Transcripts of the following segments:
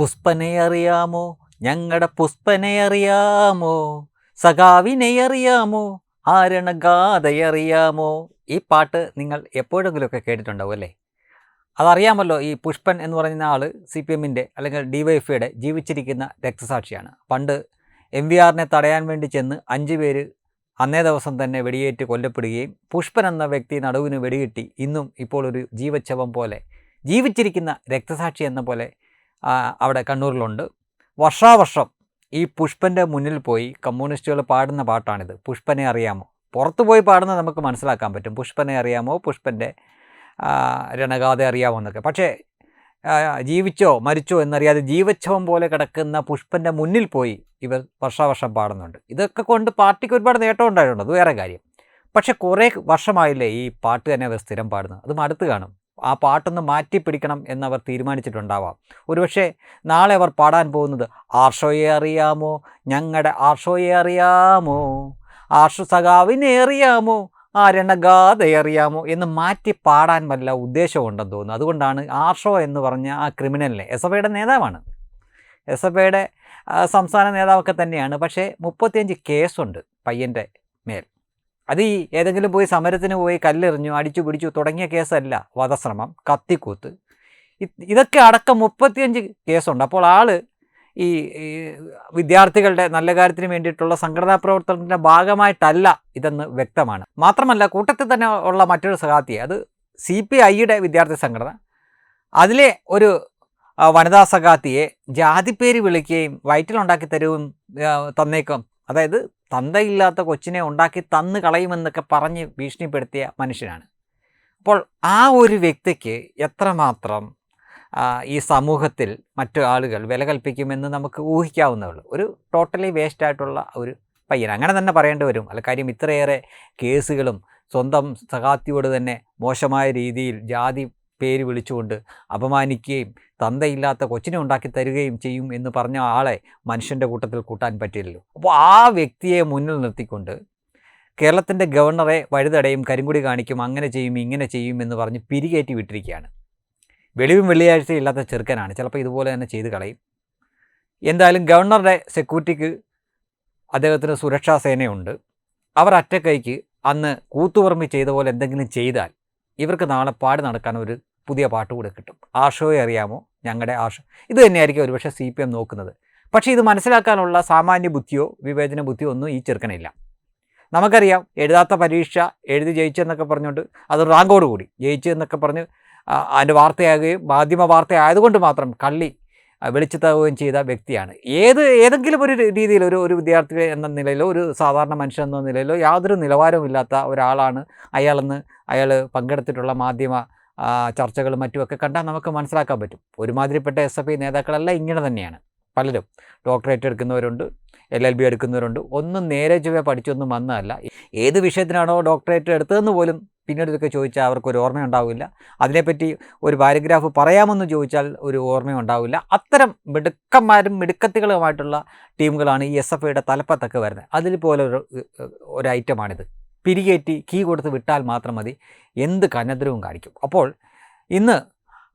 പുഷ്പനെ അറിയാമോ? ഞങ്ങളുടെ പുഷ്പനെ അറിയാമോ? സഖാവിനെ അറിയാമോ? ആരണഗാഥയറിയാമോ ഈ പാട്ട് നിങ്ങൾ എപ്പോഴെങ്കിലുമൊക്കെ കേട്ടിട്ടുണ്ടാവും അല്ലേ? അതറിയാമല്ലോ ഈ പുഷ്പൻ എന്ന് പറയുന്ന ആൾ സി പി എമ്മിന്റെ അല്ലെങ്കിൽ ഡി വൈ എഫ് ജീവിച്ചിരിക്കുന്ന രക്തസാക്ഷിയാണ്. പണ്ട് എം വി ആറിനെ തടയാൻ വേണ്ടി ചെന്ന് അഞ്ച് പേര് അന്നേ ദിവസം തന്നെ വെടിയേറ്റ് കൊല്ലപ്പെടുകയും പുഷ്പൻ എന്ന വ്യക്തി നടുവിന് വെടികിട്ടി ഇന്നും ഇപ്പോൾ ഒരു ജീവച്ഛവം പോലെ ജീവിച്ചിരിക്കുന്ന രക്തസാക്ഷി എന്ന പോലെ അവിടെ കണ്ണൂരിലുണ്ട്. വർഷാവർഷം ഈ പുഷ്പന്റെ മുന്നിൽ പോയി കമ്മ്യൂണിസ്റ്റുകൾ പാടുന്ന പാട്ടാണിത്. പുഷ്പനെ അറിയാമോ? പുറത്തു പോയി പാടുന്നത് നമുക്ക് മനസ്സിലാക്കാൻ പറ്റും. പുഷ്പനെ അറിയാമോ? പുഷ്പന്റെ രണഗാഥ അറിയാമോ എന്നൊക്കെ. പക്ഷേ ജീവിച്ചോ മരിച്ചോ എന്നറിയാതെ ജീവച്ഛവം പോലെ കിടക്കുന്ന പുഷ്പന്റെ മുന്നിൽ പോയി ഇവർ വർഷാവർഷം പാടുന്നുണ്ട്. ഇതൊക്കെ കൊണ്ട് പാർട്ടിക്ക് ഒരുപാട് നേട്ടം ഉണ്ടായിട്ടുണ്ട്. അത് വേറെ കാര്യം. പക്ഷേ കുറേ വർഷമായില്ലേ ഈ പാട്ട് തന്നെ അവർ സ്ഥിരം പാടുന്നത്. അത് മടുത്ത് കാണും. ആ പാട്ടൊന്ന് മാറ്റി പിടിക്കണം എന്നവർ തീരുമാനിച്ചിട്ടുണ്ടാവാം. ഒരുപക്ഷെ നാളെ അവർ പാടാൻ പോകുന്നത് ആർഷോയെ അറിയാമോ? ഞങ്ങളുടെ ആർഷോയെ അറിയാമോ? ആർഷു സഖാവിനെ അറിയാമോ? ആരണഗാഥയെ അറിയാമോ? എന്ന് മാറ്റി പാടാൻ വല്ല ഉദ്ദേശമുണ്ടെന്ന് തോന്നുന്നു. അതുകൊണ്ടാണ് ആർഷോ എന്ന് പറഞ്ഞ ആ ക്രിമിനലിനെ എസ് എഫ് ഐയുടെ നേതാവാണ്. എസ് എഫ് ഐയുടെ സംസ്ഥാന നേതാവൊക്കെ തന്നെയാണ്. പക്ഷേ മുപ്പത്തിയഞ്ച് കേസുണ്ട് പയ്യന്റെ മേൽ. അത് ഈ ഏതെങ്കിലും പോയി സമരത്തിന് പോയി കല്ലെറിഞ്ഞു അടിച്ചു പിടിച്ചു തുടങ്ങിയ കേസല്ല വധശ്രമം കത്തിക്കൂത്ത്. ഇത് ഇതൊക്കെ അടക്കം മുപ്പത്തിയഞ്ച് കേസുണ്ട്. അപ്പോൾ ആൾ ഈ വിദ്യാർത്ഥികളുടെ നല്ല കാര്യത്തിന് വേണ്ടിയിട്ടുള്ള സംഘടനാ പ്രവർത്തനത്തിന്റെ ഭാഗമായിട്ടല്ല ഇതെന്ന് വ്യക്തമാണ്. മാത്രമല്ല കൂട്ടത്തിൽ തന്നെ ഉള്ള മറ്റൊരു സഹാത്തി അത് സി പി ഐയുടെ വിദ്യാർത്ഥി സംഘടന അതിലെ ഒരു വനിതാ സഖാത്തിയെ ജാതിപ്പേര് വിളിക്കുകയും വയറ്റിലുണ്ടാക്കി തരുകയും തന്നേക്കും അതായത് തന്തയില്ലാത്ത കൊച്ചിനെ ഉണ്ടാക്കി തന്നു കളയുമെന്നൊക്കെ പറഞ്ഞ് ഭീഷണിപ്പെടുത്തിയ മനുഷ്യനാണ്. അപ്പോൾ ആ ഒരു വ്യക്തിക്ക് എത്രമാത്രം ഈ സമൂഹത്തിൽ മറ്റു ആളുകൾ വില കൽപ്പിക്കുമെന്ന് നമുക്ക് ഊഹിക്കാവുന്നേ ഉള്ളൂ. ഒരു ടോട്ടലി വേസ്റ്റ് ആയിട്ടുള്ള ഒരു പയ്യൻ. അങ്ങനെ തന്നെ പറയേണ്ടി വരും. അല്ല കാര്യം ഇത്രയേറെ കേസുകളും സ്വന്തം സഹാത്തിയോട് തന്നെ മോശമായ രീതിയിൽ ജാതി പേര് വിളിച്ചുകൊണ്ട് അപമാനിക്കുകയും തന്തയില്ലാത്ത കൊച്ചിനെ ഉണ്ടാക്കി തരികയും ചെയ്യും എന്ന് പറഞ്ഞ ആളെ മനുഷ്യന്റെ കൂട്ടത്തിൽ കൂട്ടാൻ പറ്റില്ലല്ലോ. അപ്പോൾ ആ വ്യക്തിയെ മുന്നിൽ നിർത്തിക്കൊണ്ട് കേരളത്തിന്റെ ഗവർണറെ വഴുതടയും കരിങ്കുടി കാണിക്കും അങ്ങനെ ചെയ്യും ഇങ്ങനെ ചെയ്യും എന്ന് പറഞ്ഞ് പിരികേറ്റി വിട്ടിരിക്കുകയാണ്. വെളിവും വെള്ളിയാഴ്ച ഇല്ലാത്ത ചെറുക്കനാണ്. ചിലപ്പോൾ ഇതുപോലെ തന്നെ ചെയ്ത് കളയും. എന്തായാലും ഗവർണറുടെ സെക്യൂരിറ്റിക്ക് അദ്ദേഹത്തിന് സുരക്ഷാ സേനയുണ്ട്. അവർ അറ്റക്കൈക്ക് അന്ന് കൂത്തുപറമ്പ് ചെയ്ത പോലെ എന്തെങ്കിലും ചെയ്താൽ ഇവർക്ക് നാളെ പാട് നടക്കാൻ ഒരു പുതിയ പാട്ട് കൂടെ കിട്ടും. ആഷോയെ അറിയാമോ? ഞങ്ങളുടെ ആഷോ. ഇത് തന്നെയായിരിക്കും ഒരുപക്ഷെ സി പി എം നോക്കുന്നത്. പക്ഷേ ഇത് മനസ്സിലാക്കാനുള്ള സാമാന്യ ബുദ്ധിയോ വിവേചന ബുദ്ധിയോ ഒന്നും ഈ ചെറുക്കനില്ല. നമുക്കറിയാം എഴുതാത്ത പരീക്ഷ എഴുതി ജയിച്ചെന്നൊക്കെ പറഞ്ഞുകൊണ്ട് അത് റാങ്കോട് കൂടി. ജയിച്ചു എന്നൊക്കെ പറഞ്ഞ് അതിന്റെ വാർത്തയാകുകയും മാധ്യമ വാർത്ത ആയതുകൊണ്ട് മാത്രം കള്ളി വെളിച്ചത്താവുകയും ചെയ്ത വ്യക്തിയാണ്. ഏത് ഏതെങ്കിലും ഒരു രീതിയിൽ ഒരു ഒരു വിദ്യാർത്ഥി എന്ന നിലയിലോ ഒരു സാധാരണ മനുഷ്യൻ എന്ന നിലയിലോ യാതൊരു നിലവാരവുമില്ലാത്ത ഒരാളാണ് അയാളെന്ന് അയാൾ പങ്കെടുത്തിട്ടുള്ള മാധ്യമ ചർച്ചകളും മറ്റുമൊക്കെ കണ്ടാൽ നമുക്ക് മനസ്സിലാക്കാൻ പറ്റും. ഒരുമാതിരിപ്പെട്ട എസ് എഫ് ഐ നേതാക്കളെല്ലാം ഇങ്ങനെ തന്നെയാണ്. പലരും ഡോക്ടറേറ്റ് എടുക്കുന്നവരുണ്ട് എൽ എൽ ബി എടുക്കുന്നവരുണ്ട്. ഒന്നും നേരെ ചൊവ്വേ പഠിച്ചൊന്നും വന്നതല്ല. ഏത് വിഷയത്തിനാണോ ഡോക്ടറേറ്റ് എടുത്തതെന്ന് പോലും പിന്നീട് ഇതൊക്കെ ചോദിച്ചാൽ അവർക്കൊരു ഓർമ്മയുണ്ടാവില്ല. അതിനെപ്പറ്റി ഒരു പാരഗ്രാഫ് പറയാമെന്ന് ചോദിച്ചാൽ ഒരു ഓർമ്മയുണ്ടാവില്ല. അത്തരം മിടുക്കന്മാരും മിടുക്കത്തികളുമായിട്ടുള്ള ടീമുകളാണ് ഈ എസ് എഫ് ഐയുടെ തലപ്പത്തൊക്കെ വരുന്നത്. അതിൽ പോലെ ഒരു ഒരു ഐറ്റമാണിത് പിരികേറ്റി കീ കൊടുത്ത് വിട്ടാൽ മാത്രം മതി. എന്ത് കനദ്രവും കാണിക്കും. അപ്പോൾ ഇന്ന്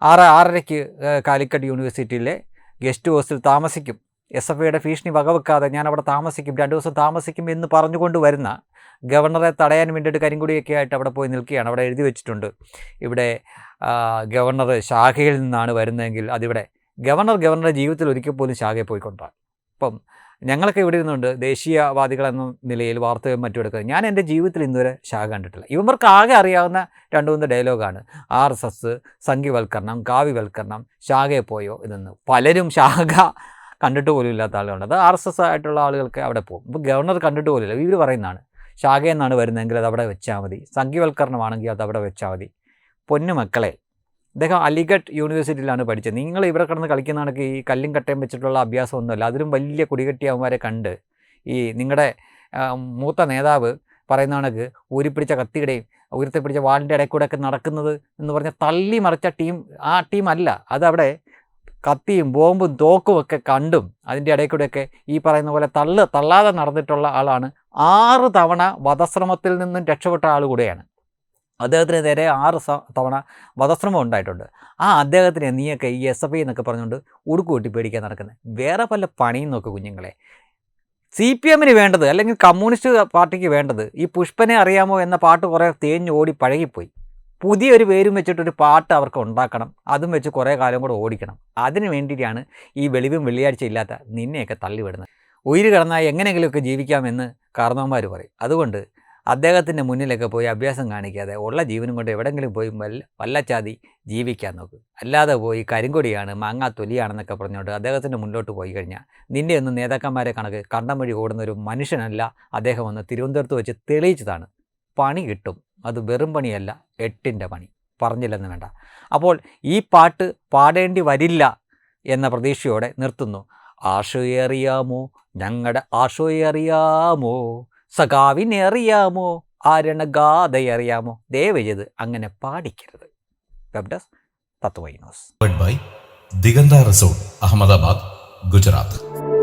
ആറ് ആറരയ്ക്ക് കാലിക്കറ്റ് യൂണിവേഴ്സിറ്റിയിലെ ഗസ്റ്റ് ഹൗസിൽ താമസിക്കും. എസ് എഫ് ഐയുടെ ഭീഷണി വകവെക്കാതെ ഞാൻ അവിടെ താമസിക്കും. രണ്ട് ദിവസം താമസിക്കും എന്ന് പറഞ്ഞുകൊണ്ട് വരുന്ന ഗവർണറെ തടയാൻ വേണ്ടിയിട്ട് കരിങ്കുടിയൊക്കെ ആയിട്ട് അവിടെ പോയി നിൽക്കുകയാണ്. അവിടെ എഴുതി വെച്ചിട്ടുണ്ട്. ഇവിടെ ഗവർണർ ശാഖയിൽ നിന്നാണ് വരുന്നതെങ്കിൽ അതിവിടെ ഗവർണർ ഗവർണറുടെ ജീവിതത്തിൽ ഒരിക്കൽ പോലും ശാഖയിൽ പോയിക്കൊണ്ടാണ് അപ്പം ഞങ്ങളൊക്കെ ഇവിടെ ഇരുന്നുണ്ട് ദേശീയവാദികൾ എന്ന നിലയിൽ വാർത്തയും മറ്റും എടുക്കുന്നത് ഞാൻ എന്റെ ജീവിതത്തിൽ ഇന്നുവരെ ശാഖ കണ്ടിട്ടില്ല. ഇവർക്ക് ആകെ അറിയാവുന്ന രണ്ട് മൂന്ന് ഡയലോഗാണ്. ആർ എസ് എസ് സംഘിവൽക്കരണം കാവ്യവൽക്കരണം ശാഖയെ പോയോ ഇതെന്ന്. പലരും ശാഖ കണ്ടിട്ട് പോലും ഇല്ലാത്ത ആളുകളുണ്ട്. അത് ആർ എസ് എസ് ആയിട്ടുള്ള ആളുകൾക്ക് അവിടെ പോകും. ഇപ്പോൾ ഗവർണർ കണ്ടിട്ട് പോലും ഇല്ല. ഇവർ പറയുന്നതാണ്. ശാഖയെന്നാണ് വരുന്നതെങ്കിൽ അത് അവിടെ വെച്ചാൽ മതി. സംഘിവൽക്കരണമാണെങ്കിൽ അത് അവിടെ വെച്ചാൽ മതി. പൊന്നു മക്കളെ അദ്ദേഹം അലിഗഡ് യൂണിവേഴ്സിറ്റിയിലാണ് പഠിച്ചത്. നിങ്ങൾ ഇവിടെ കിടന്ന് കളിക്കുന്ന കണക്ക് ഈ കല്ലും കട്ടയും വെച്ചിട്ടുള്ള അഭ്യാസമൊന്നുമല്ല. അതിലും വലിയ കുടികെട്ടിയവന്മാരെ കണ്ട് ഈ നിങ്ങളുടെ മൂത്ത നേതാവ് പറയുന്ന കണക്ക് ഊരിപ്പിടിച്ച കത്തിയുടെയും ഉയർത്തിപ്പിടിച്ച വാളിന്റെ ഇടയിൽ കൂടെ ഒക്കെ നടക്കുന്നത് എന്ന് പറഞ്ഞാൽ തള്ളി മറിച്ച ടീം ആ ടീം അല്ല. അതവിടെ കത്തിയും ബോംബും തോക്കും ഒക്കെ കണ്ടും അതിന്റെ ഇടയിൽ കൂടെയൊക്കെ ഈ പറയുന്ന പോലെ തള്ള് തള്ളാതെ നടന്നിട്ടുള്ള ആളാണ്. ആറ് തവണ വധശ്രമത്തിൽ നിന്നും രക്ഷപ്പെട്ട ആൾ കൂടെയാണ്. അദ്ദേഹത്തിന് നേരെ ആറ് തവണ വധശ്രമം ഉണ്ടായിട്ടുണ്ട്. ആ അദ്ദേഹത്തിനെ നീയൊക്കെ ഈ എസ് എഫ് ഐ എന്നൊക്കെ പറഞ്ഞുകൊണ്ട് ഉടുക്കു കൂട്ടി പേടിക്കാൻ നടക്കുന്നത് വേറെ പല പണിയും നോക്ക് കുഞ്ഞുങ്ങളെ. സി പി എമ്മിന് വേണ്ടത് അല്ലെങ്കിൽ കമ്മ്യൂണിസ്റ്റ് പാർട്ടിക്ക് വേണ്ടത് ഈ പുഷ്പനെ അറിയാമോ എന്ന പാട്ട് കുറേ തേഞ്ഞ് ഓടി പഴകിപ്പോയി. പുതിയൊരു പേരും വെച്ചിട്ടൊരു പാട്ട് അവർക്ക് ഉണ്ടാക്കണം. അതും വെച്ച് കുറേ കാലം കൂടെ ഓടിക്കണം. അതിന് വേണ്ടിയിട്ടാണ് ഈ വെളിവും വെള്ളിയാഴ്ച ഇല്ലാത്ത നിന്നെയൊക്കെ തള്ളിവിടുന്നത്. ഉയിര് എങ്ങനെയെങ്കിലുമൊക്കെ ജീവിക്കാമെന്ന് കാരണവന്മാർ പറയും. അതുകൊണ്ട് അദ്ദേഹത്തിന്റെ മുന്നിലൊക്കെ പോയി അഭ്യാസം കാണിക്കാതെ ഉള്ള ജീവനും കൊണ്ട് എവിടെയെങ്കിലും പോയി വല്ല വല്ലച്ചാതി ജീവിക്കാൻ നോക്ക്. അല്ലാതെ പോയി കരിങ്കൊടിയാണ് മാങ്ങാ തൊലിയാണെന്നൊക്കെ പറഞ്ഞുകൊണ്ട് അദ്ദേഹത്തിന്റെ മുന്നോട്ട് പോയി കഴിഞ്ഞാൽ നിന്നെയൊന്നും നേതാക്കന്മാരെ കണക്ക് കണ്ടം വഴി ഓടുന്ന ഒരു മനുഷ്യനല്ല അദ്ദേഹം ഒന്ന് തിരുവനന്തപുരത്ത് വെച്ച് തെളിയിച്ചതാണ്. പണി കിട്ടും. അത് വെറും പണിയല്ല എട്ടിന്റെ പണി. പറഞ്ഞില്ലെന്ന് വേണ്ട. അപ്പോൾ ഈ പാട്ട് പാടേണ്ടി വരില്ല എന്ന പ്രതീക്ഷയോടെ നിർത്തുന്നു. ആശയറിയാമോ? ഞങ്ങളുടെ ആശയെ അറിയാമോ സഖാവിനെ അറിയാമോ ആരണഗാഥയെ അറിയാമോ ദയവചെയ്ത് അങ്ങനെ പാടിക്കരുത്. Web by Diganta Resort, Ahmedabad, Gujarat.